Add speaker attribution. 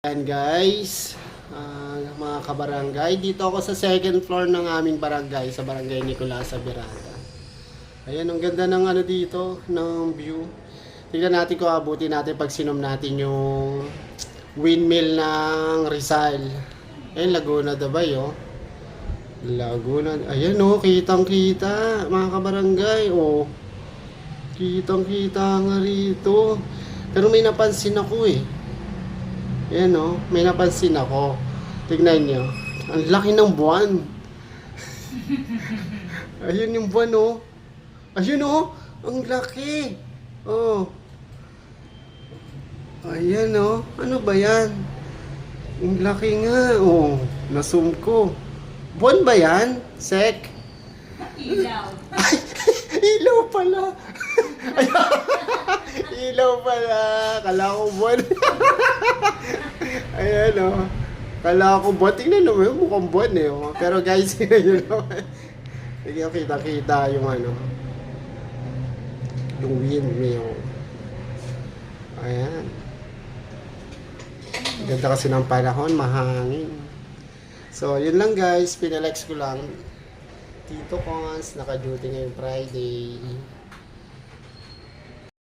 Speaker 1: Ayan guys, Ah, mga kabarangay, dito ako sa second floor ng aming barangay, sa barangay Nicolas Sabirata. Ayan, ang ganda ng ano dito, ng view. Tingnan natin kung abutin natin pag sinom natin yung windmill ng Rizal. Ayan, Laguna Dabay, oh. Laguna, ayan oh, kitang kita, mga kabarangay, oh. Kitang kita nga rito. Pero may napansin ako eh. Ayan o, may napansin ako. Tignan nyo. Ang laki ng buwan. Ayun yung buwan o. Ayun o, ang laki. Oh. Ayan o, ano ba yan? Ang laki nga. Oh, nasum ko. Buwan ba yan? Sek?
Speaker 2: Ilaw.
Speaker 1: Ay, ilaw pala. ilaw pala. Kala ko buwan. Ayan o. Kala ko buwan. Tingnan naman, mukhang buwan eh. Oh. Pero guys, yun naman. Sige, kita-kita yung ano. Yung windmill. Ayan. Ganda kasi ng panahon, mahangin. So, yun lang guys. Pinalex ko lang. Tito Cons, naka-duty ngayong Friday.